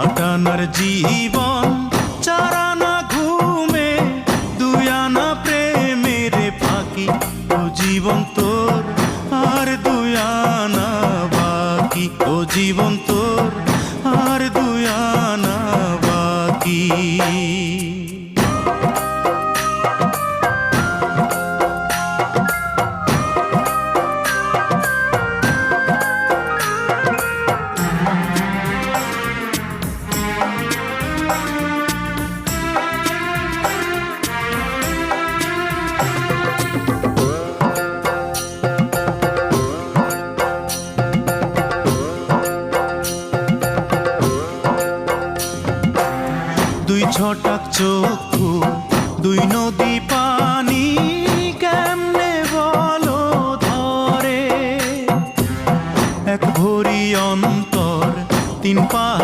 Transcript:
আটানার জীবন, চারানা ঘুমে, দুয়ানা প্রেমের ফাঁকি। ও জীবন তোর, আর দুয়ানা বাকি। ও জীবন তোর, আর দুয়ানা বাকি। দুই ছটাক চক্ষু দুই নদী পানি কেমনে বলো ধরে? এক ভরি অন্তর তিন পাহাড়